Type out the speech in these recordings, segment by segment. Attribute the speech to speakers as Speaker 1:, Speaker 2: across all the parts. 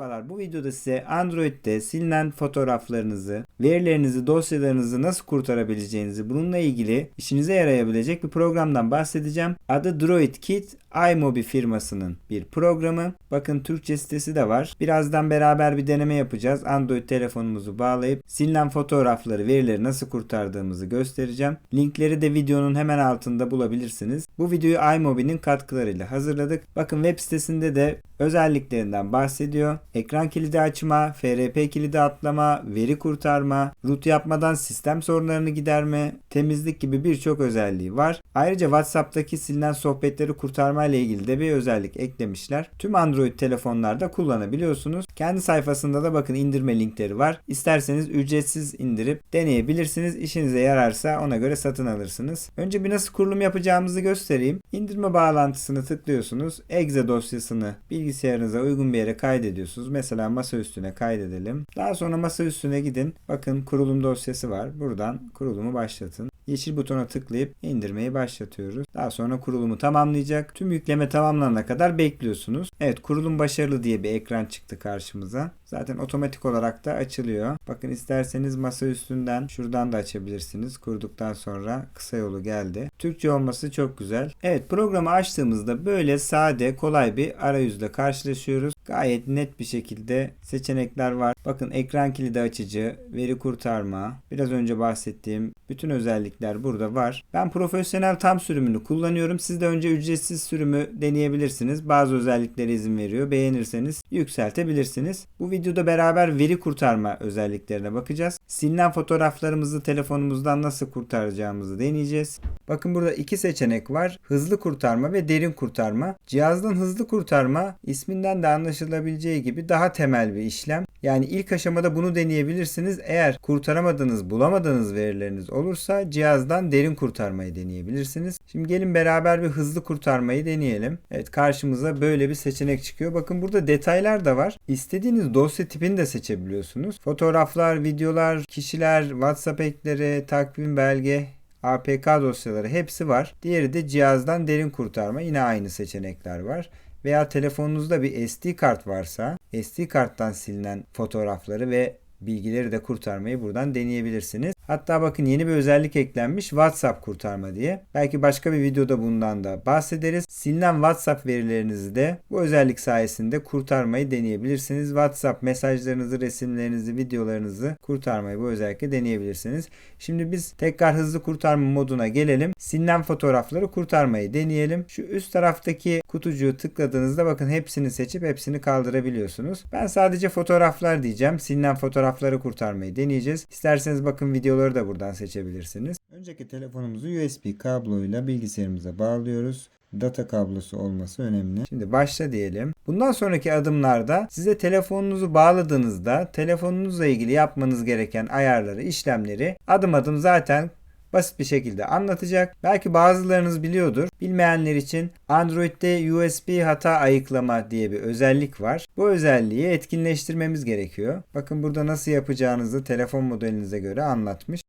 Speaker 1: Merhabalar bu videoda size Android'de silinen fotoğraflarınızı, verilerinizi, dosyalarınızı nasıl kurtarabileceğinizi bununla ilgili işinize yarayabilecek bir programdan bahsedeceğim. Adı DroidKit, iMobi firmasının bir programı. Bakın Türkçe sitesi de var. Birazdan beraber bir deneme yapacağız. Android telefonumuzu bağlayıp silinen fotoğrafları, verileri nasıl kurtardığımızı göstereceğim. Linkleri de videonun hemen altında bulabilirsiniz. Bu videoyu iMobi'nin katkılarıyla hazırladık. Bakın web sitesinde de özelliklerinden bahsediyor. Ekran kilidi açma, FRP kilidi atlama, veri kurtarma, root yapmadan sistem sorunlarını giderme, temizlik gibi birçok özelliği var. Ayrıca WhatsApp'taki silinen sohbetleri kurtarma ile ilgili de bir özellik eklemişler. Tüm Android telefonlarda kullanabiliyorsunuz. Kendi sayfasında da bakın indirme linkleri var. İsterseniz ücretsiz indirip deneyebilirsiniz. İşinize yararsa ona göre satın alırsınız. Önce bir nasıl kurulum yapacağımızı göstereyim. İndirme bağlantısını tıklıyorsunuz. Exe dosyasını bilgisayarınıza uygun bir yere kaydediyorsunuz. Mesela masa üstüne kaydedelim. Daha sonra masa üstüne gidin. Bakın kurulum dosyası var. Buradan kurulumu başlatın. Yeşil butona tıklayıp indirmeyi başlatıyoruz. Daha sonra kurulumu tamamlayacak. Tüm yükleme tamamlanana kadar bekliyorsunuz. Evet kurulum başarılı diye bir ekran çıktı karşımıza. Zaten otomatik olarak da açılıyor. Bakın isterseniz masa üstünden şuradan da açabilirsiniz. Kurduktan sonra kısa yolu geldi. Türkçe olması çok güzel. Evet programı açtığımızda böyle sade kolay bir arayüzle karşılaşıyoruz. Gayet net bir şekilde seçenekler var. Bakın ekran kilidi açıcı, veri kurtarma, biraz önce bahsettiğim bütün özellikler burada var. Ben profesyonel tam sürümünü kullanıyorum. Siz de önce ücretsiz sürümü deneyebilirsiniz. Bazı özelliklere izin veriyor. Beğenirseniz yükseltebilirsiniz. Bu videoda beraber veri kurtarma özelliklerine bakacağız. Silinen fotoğraflarımızı telefonumuzdan nasıl kurtaracağımızı deneyeceğiz. Bakın burada iki seçenek var. Hızlı kurtarma ve derin kurtarma. Cihazdan hızlı kurtarma isminden de anlaşılabileceği gibi daha temel bir işlem. Yani ilk aşamada bunu deneyebilirsiniz. Eğer kurtaramadığınız, bulamadığınız verileriniz olursa cihazdan derin kurtarmayı deneyebilirsiniz. Şimdi gelin beraber bir hızlı kurtarmayı deneyelim. Evet karşımıza böyle bir seçenek çıkıyor. Bakın burada detaylar da var. İstediğiniz dosya tipini de seçebiliyorsunuz. Fotoğraflar, videolar, kişiler, WhatsApp ekleri, takvim belge, APK dosyaları hepsi var. Diğeri de cihazdan derin kurtarma. Yine aynı seçenekler var. Veya telefonunuzda bir SD kart varsa SD karttan silinen fotoğrafları ve bilgileri de kurtarmayı buradan deneyebilirsiniz. Hatta bakın yeni bir özellik eklenmiş WhatsApp kurtarma diye. Belki başka bir videoda bundan da bahsederiz. Silinen WhatsApp verilerinizi de bu özellik sayesinde kurtarmayı deneyebilirsiniz. WhatsApp mesajlarınızı, resimlerinizi, videolarınızı kurtarmayı bu özellikle deneyebilirsiniz. Şimdi biz tekrar hızlı kurtarma moduna gelelim. Silinen fotoğrafları kurtarmayı deneyelim. Şu üst taraftaki kutucuğu tıkladığınızda bakın hepsini seçip hepsini kaldırabiliyorsunuz. Ben sadece fotoğraflar diyeceğim. Silinen fotoğrafları kurtarmayı deneyeceğiz. İsterseniz bakın videoları da buradan seçebilirsiniz. Önceki telefonumuzu USB kabloyla bilgisayarımıza bağlıyoruz data kablosu olması önemli. Şimdi başla diyelim. Bundan sonraki adımlarda size telefonunuzu bağladığınızda telefonunuzla ilgili yapmanız gereken ayarları, işlemleri adım adım zaten basit bir şekilde anlatacak. Belki bazılarınız biliyordur. Bilmeyenler için Android'de USB hata ayıklama diye bir özellik var. Bu özelliği etkinleştirmemiz gerekiyor. Bakın burada nasıl yapacağınızı telefon modelinize göre anlatmış.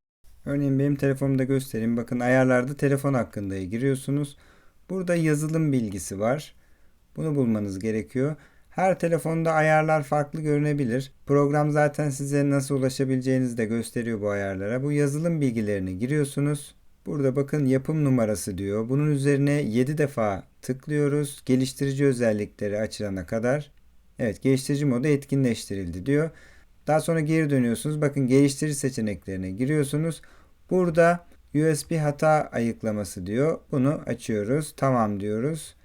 Speaker 1: Örneğin benim telefonumda göstereyim. Bakın ayarlarda telefon hakkında giriyorsunuz. Burada yazılım bilgisi var. Bunu bulmanız gerekiyor. Her telefonda ayarlar farklı görünebilir. Program zaten size nasıl ulaşabileceğinizi de gösteriyor bu ayarlara. Bu yazılım bilgilerini giriyorsunuz. Burada bakın yapım numarası diyor. Bunun üzerine 7 defa tıklıyoruz. Geliştirici özellikleri açılana kadar. Evet geliştirici modu etkinleştirildi diyor. Daha sonra geri dönüyorsunuz. Bakın geliştirici seçeneklerine giriyorsunuz. Burada USB hata ayıklaması diyor. Bunu açıyoruz. Tamam diyoruz.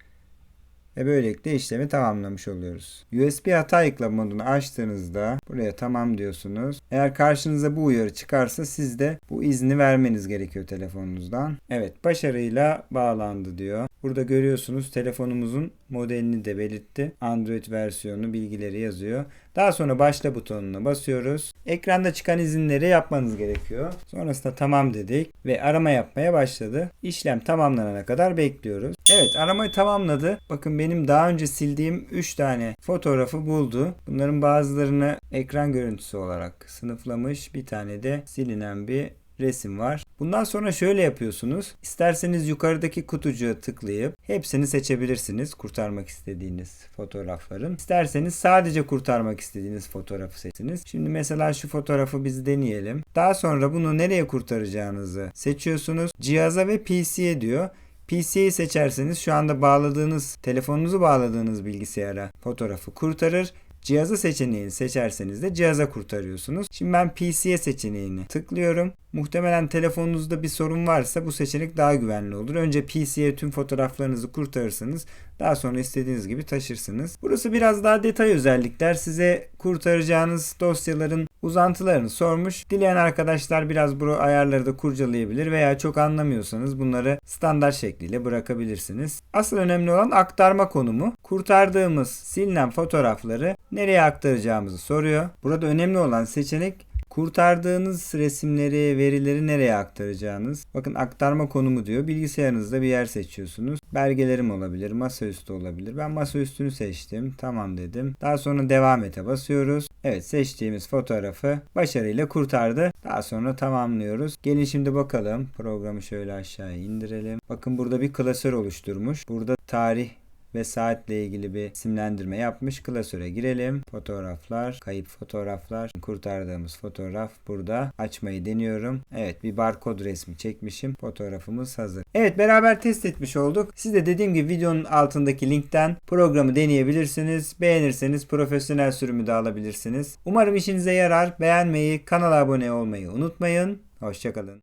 Speaker 1: Ve böylelikle işlemi tamamlamış oluyoruz. USB hata ayıklama modunu açtığınızda buraya tamam diyorsunuz. Eğer karşınıza bu uyarı çıkarsa siz de bu izni vermeniz gerekiyor telefonunuzdan. Evet başarıyla bağlandı diyor. Burada görüyorsunuz telefonumuzun modelini de belirtti. Android versiyonu bilgileri yazıyor. Daha sonra başla butonuna basıyoruz. Ekranda çıkan izinleri yapmanız gerekiyor. Sonrasında tamam dedik ve arama yapmaya başladı. İşlem tamamlanana kadar bekliyoruz. Evet aramayı tamamladı. Bakın benim daha önce sildiğim 3 tane fotoğrafı buldu. Bunların bazılarını ekran görüntüsü olarak sınıflamış. Bir tane de silinen bir resim var. Bundan sonra şöyle yapıyorsunuz. İsterseniz yukarıdaki kutucuğa tıklayıp hepsini seçebilirsiniz kurtarmak istediğiniz fotoğrafların. İsterseniz sadece kurtarmak istediğiniz fotoğrafı seçiniz. Şimdi mesela şu fotoğrafı biz deneyelim. Daha sonra bunu nereye kurtaracağınızı seçiyorsunuz. Cihaza ve PC'ye diyor. PC'yi seçerseniz şu anda bağladığınız, telefonunuzu bağladığınız bilgisayara fotoğrafı kurtarır. Cihazı seçeneğini seçerseniz de cihaza kurtarıyorsunuz. Şimdi ben PC'ye seçeneğini tıklıyorum. Muhtemelen telefonunuzda bir sorun varsa bu seçenek daha güvenli olur. Önce PC'ye tüm fotoğraflarınızı kurtarırsınız. Daha sonra istediğiniz gibi taşırsınız. Burası biraz daha detay özellikler. Size kurtaracağınız dosyaların uzantılarını sormuş. Dileyen arkadaşlar biraz bu ayarları da kurcalayabilir veya çok anlamıyorsanız bunları standart şekliyle bırakabilirsiniz. Asıl önemli olan aktarma konumu. Kurtardığımız silinen fotoğrafları nereye aktaracağımızı soruyor. Burada önemli olan seçenek kurtardığınız resimleri, verileri nereye aktaracağınız. Bakın aktarma konumu diyor. Bilgisayarınızda bir yer seçiyorsunuz. Belgelerim olabilir, masaüstü olabilir. Ben masaüstünü seçtim. Tamam dedim. Daha sonra devam ete basıyoruz. Evet seçtiğimiz fotoğrafı başarıyla kurtardı. Daha sonra tamamlıyoruz. Gelin şimdi bakalım. Programı şöyle aşağıya indirelim. Bakın burada bir klasör oluşturmuş. Burada tarih ve saatle ilgili bir isimlendirme yapmış. Klasöre girelim. Fotoğraflar, kayıp fotoğraflar, kurtardığımız fotoğraf burada. Açmayı deniyorum. Evet bir barkod resmi çekmişim. Fotoğrafımız hazır. Evet beraber test etmiş olduk. Siz de dediğim gibi videonun altındaki linkten programı deneyebilirsiniz. Beğenirseniz profesyonel sürümü de alabilirsiniz. Umarım işinize yarar. Beğenmeyi, kanala abone olmayı unutmayın. Hoşçakalın.